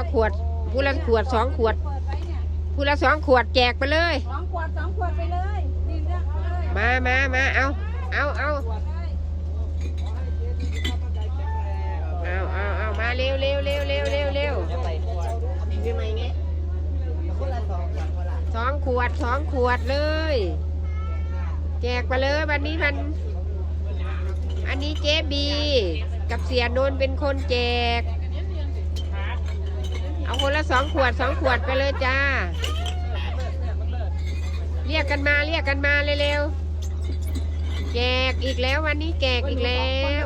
ละขวดผู้ละขวดสองขวดเปิดไว้เนี่ยผู้ละสองขวดแจกไปเลย สองขวดสองขวดไปเลยนี่เลือกเลยมามามาเอาเอาเอาเอาเอาเอามาเร็วเร็วเร็วเร็วเร็วเร็วจะใส่ขวดมีไหมเงี้ยคนละสองขวดคนละสองขวดสองขวดเลย แจกไปเลยวันนี้มัน อันนี้เจ๊บี กับเสียนนท์เป็นคนแจก เอาคนละสองขวดสองขวดไปเลยจ้า เรียกกันมาเรียกกันมาเร็วๆแจกอีกแล้ววันนี้แจกอีกแล้ว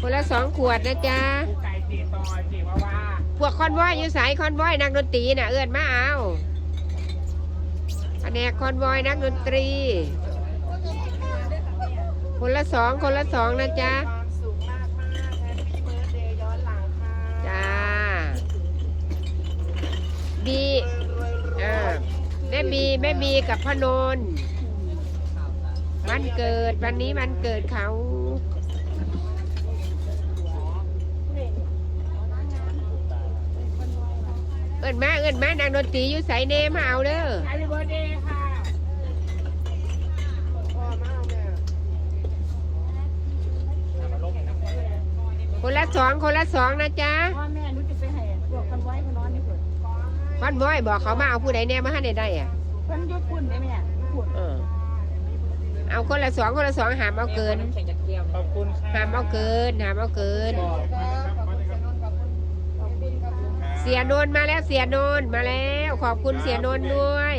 คนละสองขวดนะจ๊ะไก่ตีต่อยตีว่าว่าพวกคอนวอยอยู่สายคอนวอยนักดนตรีน่ะเอื้อนมาเอาแผนกคอนวอยนักดนตรี คนละสองคนละสองนะจ๊ะ บีเออแม่บีแม่บีกับพนนท์วันเกิดวันนี้วันเกิดเขาเอินมาเอินมานางดนตรีอยู่ใส่เนมาเอาเด้อไฮเบอร์เดย์ค่ะคนละสองคนละสองนะจ๊ะพ่อแม่ คอนวอยบอกเขามาเอาผู้ใดแน่มาให้ได้ได้อะเพิ่นอยุดปุ่นได้ไหมเนี่ยปุ่นเออเอาคนละสองคนละสองหามเอาเกินแข่งจากเกียวขอบคุณค่ะหามเอาเกินหามเอาเกิน เสียโนนมาแล้วเสียโนนมาแล้ว ขอบคุณเสียโนนด้วย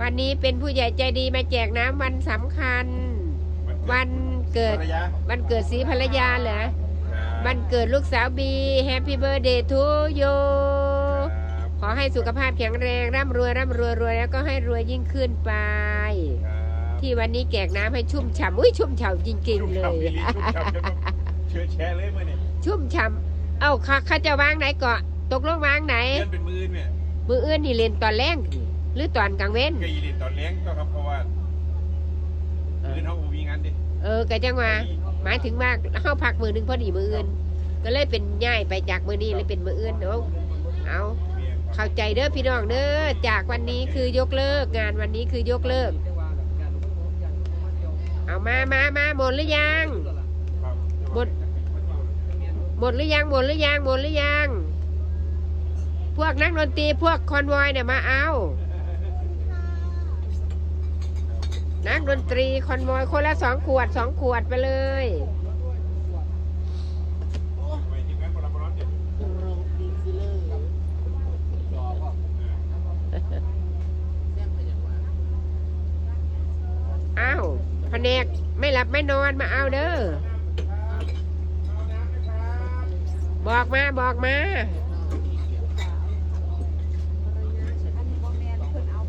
วันนี้เป็นผู้ใหญ่ใจดีมาแจกน้ำวันสำคัญ วันเกิดภรรยาวันเกิดสีภรรยาเหรอวันเกิดลูกสาวบีแฮปปี้เบ t ร์ a เดย์ทูโย ขอให้สุขภาพแข็งแรง ร่ำรวยร่ำรวยรวยแล้วก็ให้รวยยิ่งขึ้นไปที่วันนี้แจกน้ำให้ชุ่มฉ่ำอุ้ยชุ่มฉ่ำจริงๆเลยเชื่อแชร์เลยมื่อนี่ชุ่มฉ่ำเอ้าเขาเขาจะวางไหนเกาะตกลงวางไหน เลื่อนเป็นมือเนี่ยมืออื่นนี่เล่นตอนแรงนี่หรือตอนกลางเว้น ก็ยีรินตอนเลี้ยงก็ครับเพราะว่ามือเขาบ่มีงานดิเออกะจังว่า หมายถึงว่าเข้าพักมือหนึงพอดีมืออื่น ก็เลยเป็นย่ายไปจากมือนี้เลยเป็นมืออื่นเนาะเอา เข้าใจเด้อพี่น้องเด้อจากวันนี้คือยกเลิกงานวันนี้คือยกเลิก เอามามามาหมดหรือยังหมดหมดหรือยังหมดหรือยังหมดหรือยัง พวกนักดนตรีพวกคอนวอยเนี่ยมาเอา นักดนตรีคอนวอยคนละสองขวดสองขวดไปเลย ไปทีมงานคนละคนละเจ็ด โรงดีซิเลอร์รอป่ะแซ่บไปอย่างว่า อ้าวแผนกไม่หลับไม่นอนมาเอาเด้อ บอกมาบอกมาอันนี้พ่อเพิ่นเอา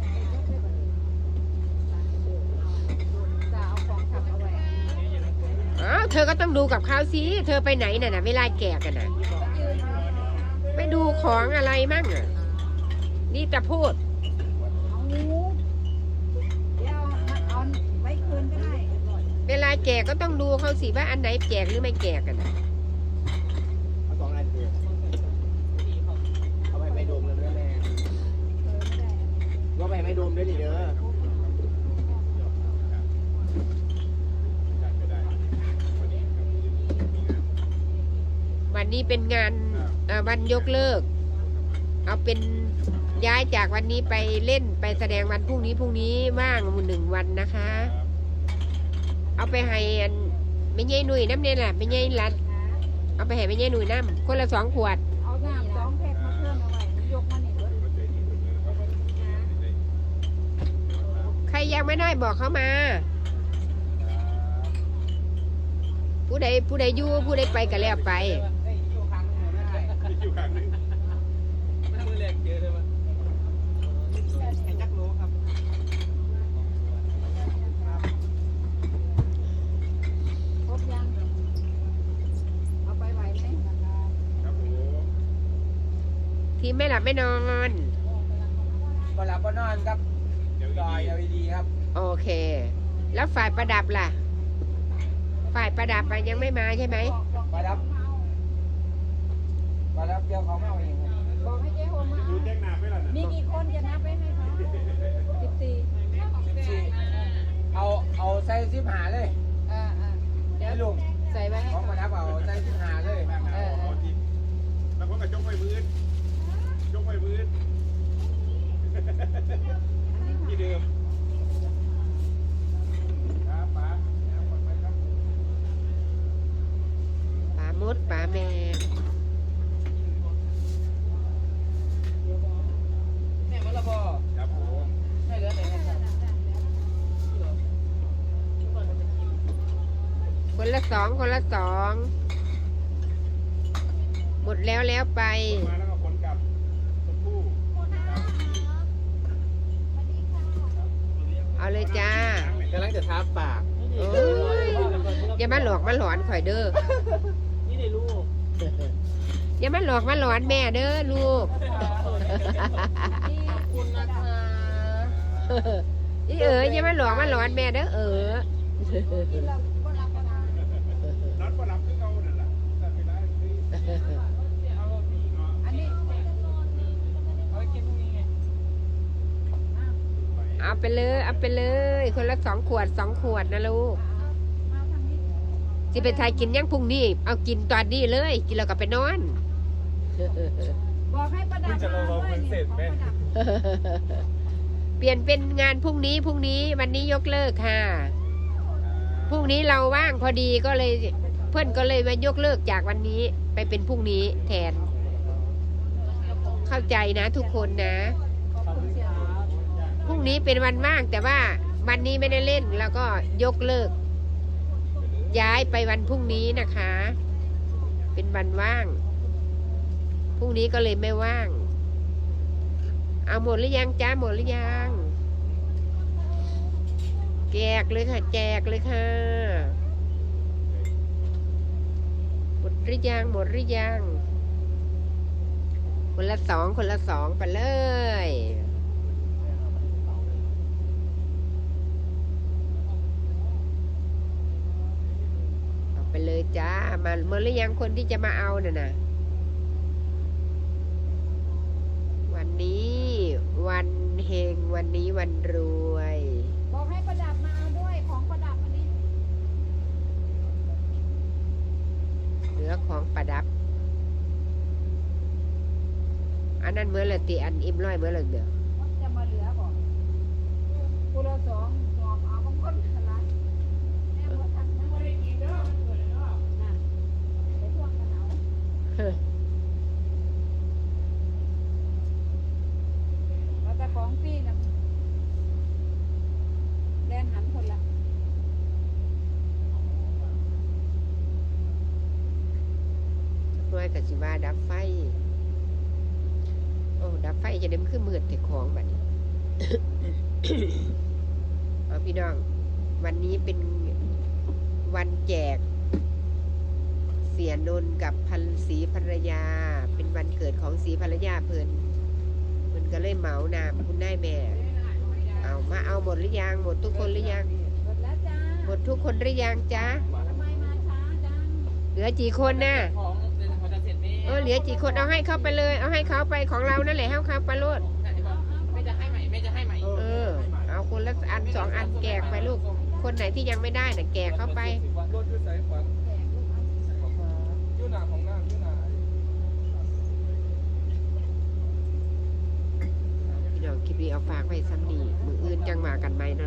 วเธอก็ต้องดูกับเขาสิ เธอไปไหนน่ะนะเวลาแก่กันน่ะ ไปดูของอะไรมั่งอะ นี่จะพูด เอาเดี๋ยวเอาไว้คืนก็ได้ เวลาแก่ก็ต้องดูเขาสิว่าอันไหนแจกหรือไม่แจกกันน่ะเอาสองอันเดียวเอาไปไม่ดมเลยด้วยแม่เออไม่ได้ว่าไปไม่ดมด้วยนี่เด้อวันนี้เป็นงานเอ่อวันยกเลิก เอาเป็นย้ายจากวันนี้ไปเล่นไปแสดงวันพรุ่งนี้พรุ่งนี้ว่างหนึ่งวันนะคะ เอาไปให้อันไม่ใช่หนุ่ยน้ำเนี่ยแหละไม่ใช่รัด เอาไปให้ไม่ใช่หนุ่ยน้ำคนละสองขวด เอาน้ำสองแพ็คมาเพิ่มเอาไว้ยกมานี่เบิดใครยังไม่ได้บอกเขามา ผู้ใดผู้ใดอยู่ผู้ใดไปก็แล้วไปอยู่ข้างหนึงแข่งจักรโลครับ ครบยัง เอาไปไหวไหม ครับผม ทีม ไม่หลับไม่นอนก็หลับก็นอนครับเดี๋ยวจอย LED ครับ โอเค แล้วฝ่ายประดับล่ะ ฝ่ายประดับมันยังไม่มาใช่ไหมมารับมารับเดี๋ยวเขามาเอาเองครับมีกี่คนจะนับไว้ให้เขาสิบสี่เอาเอาใส่ซิบหาเลยอ่าอ่าเดี๋ยวให้ลุงใส่ไว้ให้ของเขามาทับเอาใส่ซิบหาเลยเออเอาทีแล้วก็กระจกไว้พื้น จกไว้พื้นที่เดิมครับป๋าแล้วกดไปครับปลามดปลาแม่แม่มันละพอครับผมให้เหลือแต่เงินครับคนละสองคนละสอง หมดแล้วแล้วไป มาแล้วก็ขนกลับชมพู่ เอาเลยจ้ากำลังจะทาปากโอ้ยอย่ามาหลอกมาหลอนข่อยเด้อนี่ได้ลูกอย่ามาหลอกมาหลอนแม่เด้อลูกคุณนะคะอีเอ๋ยอย่ามาหลอกมาหลอนแม่เด้อเออ ที่เราก็รับประทาน นอนก็หลับคือเก่านั่นแหละแต่เวลาที่เอาพี่เนาะ อันนี้ เอาไปกินพรุ่งนี้ไง เอาไปเลยเอาไปเลย คนละสองขวดสองขวดนะลูกมาทางนี้สิเป็นไทยกินยังพรุ่งนี้เอากินตอนนี้เลย กินแล้วก็ไปนอน บอกให้ประดับมาด้วยเนี่ยของประดับเปลี่ยนเป็นงานพรุ่งนี้พรุ่งนี้วันนี้ยกเลิกค่ะพรุ่งนี้เราว่างพอดีก็เลย เพื่อนก็เลยมายกเลิกจากวันนี้ไปเป็นพรุ่งนี้แทน เข้าใจนะทุกคนนะขอบคุณเสีย พรุ่งนี้เป็นวันว่าง แต่ว่าวันนี้ไม่ได้เล่นแล้วก็ยกเลิก ย้ายไปวันพรุ่งนี้นะคะ เป็นวันว่าง พรุ่งนี้ก็เลยไม่ว่าง เอาหมดหรือยังจ้าหมดหรือยังแจกเลยค่ะ แจกเลยค่ะหมดหรือยังหมดหรือยังคนละสองคนละสองไปเลย เอา ไปเลยจ้า มาเมื่อหรือยังคนที่จะมาเอาน่ะนะวันนี้วันเฮงวันนี้วันรวย บอกให้ประดับมาเอาด้วยของประดับอันนี้ เหลือของประดับ อันนั้นเมื่อละตีอันอิ่มร้อยเมื่อละเดียวมันจะมาเหลือบอกกูละสองหอบเอาบางคนอะไรแม่บ่ทันนะบ่ได้กินเด้อน่ะไปทวงกันเอา แล้วแต่ของพี่นะแลนหันคนละน้อยกับสิว่าดับไฟ โอ้ ดับไฟจะเด็มขึ้นมืดแต่ของแบบนี้ เอาพี่น้อง วันนี้เป็นวันแจก เสียนนท์กับพันศรีภรรยา เป็นวันเกิดของศรีภรรยาเพิ่นเพิ่นก็เลยเหมานามคุณนายแม่ เอามาเอาหมดหรือยังหมดทุกคนหรือยังหมดแล้วจ้าหมดทุกคนหรือยังจ๊ะทำไมมาช้าจังเหลือกี่คนน่ะของเดี๋ยวเขาจะเสร็จไหมเออเหลือกี่คนเอาให้เขาไปเลย เอาให้เขาไปของเรานั่นแหละให้เขาไปโลดไม่จะให้ใหม่ไม่จะให้ใหม่เออเอาคนละอันสองอันแกกไปลูกคนไหนที่ยังไม่ได้น่ะแกกเข้าไป รถยืดสายขวัญ แจกลูกเอา ยืดหนาของหน้ายืดหนา พี่น้อง คลิปนี้เอาฝากไว้ซ้ำนี่มืออื่นจังมากันไหมนะ